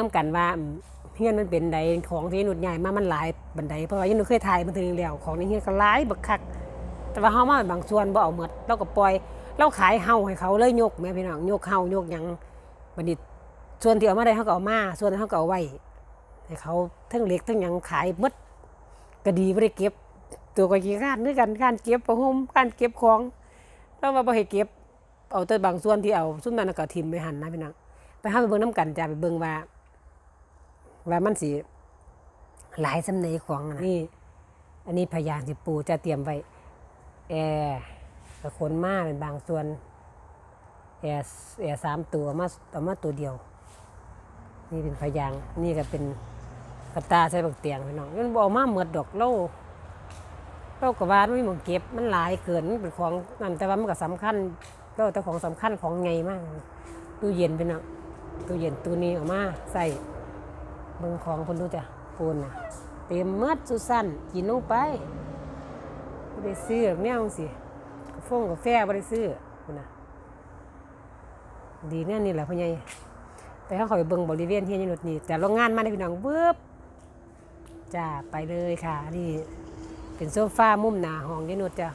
น้กันว่าเฮียนมันเป็นใดของที่หนุดใหญ่มามันหลายบันไดเพราะว่ายันนุเคยถ่ายมันถึงแล้วของในเฮียนก็หลายบักคัก แต่ว่าเฮามาบางส่วนบ่เอาหมดเราก็ปล่อยเราขายเฮาให้เขาเลยยกแม่พี่น้องยกเฮายกยังบันดนี้ส่วนที่เอามาได้เฮาก็เอามาส่วนที่เฮาก็เอาไว้ให้เขาทั้งเล็กทั้งยังขายมดก็ดีบ่ได้เก็บ ตัวก็ขี้ข้านด้วยกันการเก็บประหมการเก็บของเราว่าบ่ให้เก็บเอาแต่บางส่วนที่เอาซุ่มนั้นก็ทิมไปหันนะพี่น้องไปห้าไปเบิ่งน้ำกันจ้าไปเบิ่งว่า ว่ามันสิหลายสำเนของนะนี่อันนี้พยานสิปูจะเตรียมไว้แอร์กระขนมาเป็นบางส่วนแอร์แอร์สามตัวเอามาเอามาตัวเดียว นี่เป็นพยางค์นี่ก็เป็นกระตาใส่บักเตียงพี่น้องมันบเอกมาเหมือดดอกเล่าเล่ากระวาดไม่มองเก็บมันหลายเกินมันเป็นของนั่นแต่ว่ามันก็สำคัญเล่าแต่ของสำคัญของไงมากตู้เย็นพี่น้องตู้เย็นตู้นี้เออกมาใส่ เบิ่งของคนดูจ้ะปูนนะเต็มเมืดสุสั้นกินลงไปบ่ได้ซื้อแนวสิกาแฟกาแฟบ่ได้ซื้อพุ่นน่ะดีแน่นี่แหละพ่อใหญ่แต่ถ้าเขาไปเบิ่งบริเวณที่นี่นุดนี่แต่โรงงานมาได้พี่น้องเบิบจ้าไปเลยค่ะนี่เป็นโซฟามุมหนาห้องยายนุดจ้ะ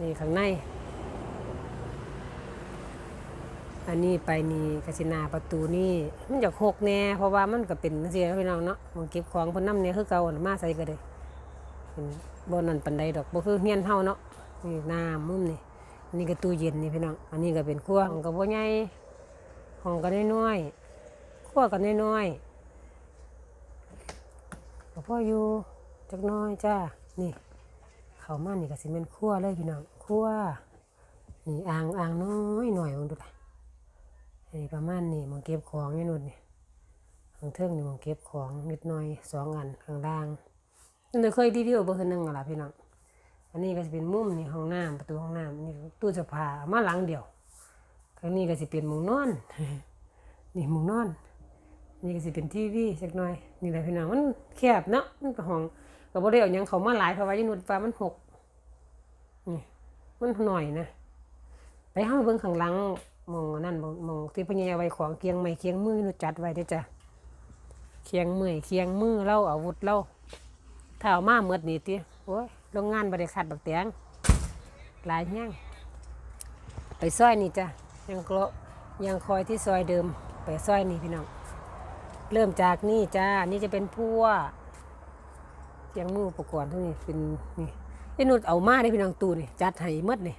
นี่ข้างใน อันนี้ไปนี่กสินาประตูนี่มันจะหกแน่เพราะว่ามันก็เป็นเสียพี่น้องเนาะมันเก็บของพนน้ำเนี่ยคือเก่าน่ะมาใส่ก็ได้เป็นบ่นั่นปันใดดอกบ่คือเฮียนเฮาเนาะนี่น้ำมุมนี่อันนี้ก็ตู้เย็นนี่พี่น้องอันนี้ก็เป็นครัวของก็บ่ใหญ่ห้องก็น้อยๆครัวก็น้อยๆก็พออยู่จักน้อยจ้านี่เขามานี่ก็สิเป็นครัวเลยพี่น้องครัวนี่อ่างอ่างน้อยหน่อยมองดูละ นี่ประมาณนี้มองเก็บของนี่นู่นนี่ข้างเทิงนี่มองเก็บของนิดหน่อยสองอันข้างล่างนั่นเคยรีวิวเบอร์หนึ่งอะล่ะพี่น้องอันนี้ก็จะเป็นมุมนี่ห้องน้ำประตูห้องน้ำนี่ตู้เสื้อผ้ามาหลังเดียวข้างนี้ก็จะเป็นมุมนอน นี่มุมนอน นี่ก็จะเป็นทีวีสักหน่อย นี่แหละพี่น้องมันแคบเนาะมันก็ห้องก็บ่ได้เอายังเขามาหลายเพราะว่าอยนุดฟ้ามันหกนี่มันหน่อยนะไปห้องเบิ่งข้างหลัง มองนั่นมองมองที่พญาไว้ของเคียงไม้เคียงมือนุดจัดไว้เด้จ้ะเคียงมือเคียงมือเล่าอาวุธเล่าถ้าเอามาเมื่อนี่ติโอ้ยโรงงานบริคัดบักเตียงหลายแห้งไปซอยนี่จ้ะยังโกะยังคอยที่ซอยเดิม ไปซอยนี่พี่น้องเริ่มจากนี่จ้านี่จะเป็นพัวเสียงมืออุปกรณ์ทั้งนี้เป็นนี่ไอ้นุดเอามาได้พี่น้องตูนี่จัดให้หมดนี่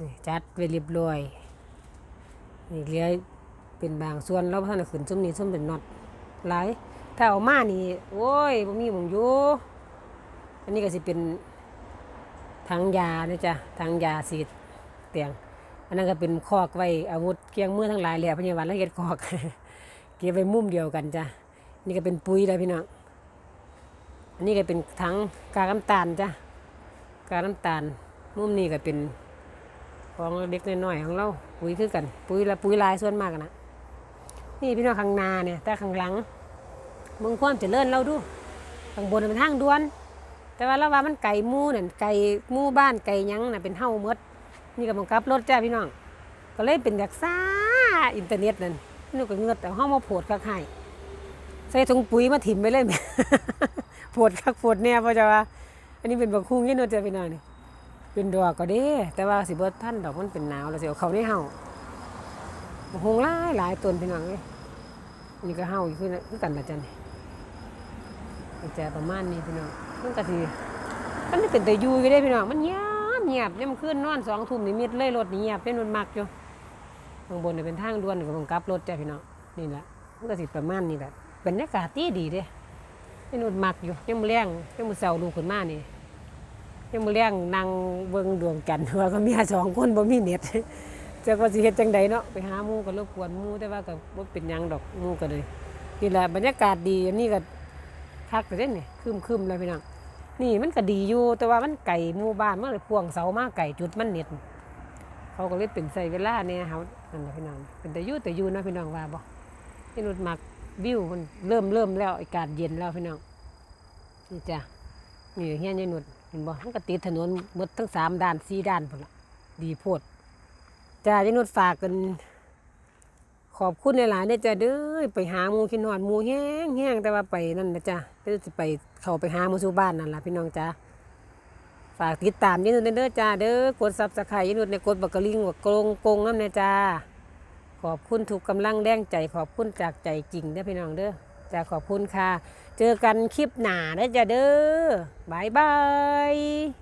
นี่จัดไว้เรียบร้อย นี่เหลือเป็นบางส่วนเราท่านขึ้นซุ้มนี้ซุ้มเป็นน็อตหลาย ถ้าเอามานี่ โอ้ยบ่มีหมองอยู่อันนี้ก็สิเป็นทางยานะจ๊ะทางยาสีเตียง อันนั้นก็เป็นคอกไว้อาวุธเคียงมือทั้งหลายแหละพยาบาลละเอียดคอก เก็บไว้มุมเดียวกันจ้ะนี่ก็เป็นปุ๋ยแล้วพี่น้องอันนี้ก็เป็นทั้งกากน้ำตาลจ้ะกากน้ำตาลมุมนี้ก็เป็น ของเล็กน้อยๆของเราปุ๋ยคือกัน ปุ๋ยละปุ๋ยลายส่วนมากนะนี่พี่น้องข้างนาเนี่ยแต่ข้างหลังมึงความเจริญเราดูข้างบนเป็นทางด่วน แต่ว่าเราว่ามันไก่มู่นั่นไก่มูบ้านไก่ยังน่ะเป็นเฮาหมดนี่ก็บังคับรถจ้าพี่น้อง ก็เลยเป็นจากซ่าอินเทอร์เน็ตนั่นนี่ก็เงือดแต่เฮามาโพดคักให้ใส่ถุงปุ๋ยมาถิ่มไปเลยโพดคักโพดแน่เพราะจะว่า อันนี้เป็นบักคุงนี่นาะจ้าพี่น้องนี่ เป็นดอกก็เด้ แต่ว่าสิบ่ท่านดอกมันเป็นหนาวแล้วสิเอาเข้าในเฮาบักคุงหลายหลายต้นพี่น้องเอ้ยนี่ก็เฮาอยู่คือคือกันละจ้ะนี่มันจะประมาณนี้พี่น้องมันก็สิมันไม่เป็นแต่ยูก็ได้พี่น้องมันเงียบเงียบเนี่ยมันขึ้นนอนสองทุ่มนี่มิดเลยรถนี่เงียบเป็นรถมักอยู่ข้างบนเนี่ยเป็นทางด่วนกับบังคับรถจ้ะพี่น้องนี่แหละมันก็สิประมาณนี้แหละบรรยากาศดีดีเด้เป็นรถมักอยู่ยังมือแรงยังมือเสาลูขึ้นมานี่ ยังมือแรงนั่งเบิ่งดวงจันทร์ว่าก็มีสองคนบ่มีเน็ตจะก็สิเฮ็ดจังใดเนาะไปหาหมู่ก็รบกวนหมู่แต่ว่าก็บ่เป็นหยังดอกหมู่ก็เลยนี่แหละบรรยากาศดีอันนี้ก็คักแต่เด่นนี่คืมคืมๆเลยพี่น้องนี่มันก็ดีอยู่แต่ว่ามันไก่หมู่บ้านมันเลยพ่วงเสามาไก่จุดมันเน็ตเขาก็เลยเป็นใส่เวลาเนี่ยเขานั่นแหละพี่น้องเป็นแต่อยูแต่อยูนะพี่น้องว่าบ่ที่นุดมักวิวมันเริ่มเริ่มแล้วอากาศเย็นแล้วพี่น้องนี่จ้ะนี่เฮียนยายนุด เห็นบ่มันก็ติดถนนหมดทั้งสามด้านสี่ด้านพุ่นละดีโพดจ้ายายนุดฝากกัน ขอบคุณหลายๆเด้อจ้าเด้อไปหาหมูขี้นอนหมูแห้งแห้งแต่ว่าไปนั่นนะจ้าเด้อสิไปเขาไปหาหมูสู่บ้านนั่นล่ะพี่น้องจ้าฝากติดตามยินดีเด้อจ้าเด้อกดซับสไครต์ยินดีในกดบักกะลิงบักกรงกงน้ำเนยจ้าขอบคุณทุกกำลังแรงใจ ขอบคุณจากใจจริงเด้อพี่น้องเด้อ จะขอบคุณค่ะ เจอกันคลิปหน้าเด้จะเด้อบายบาย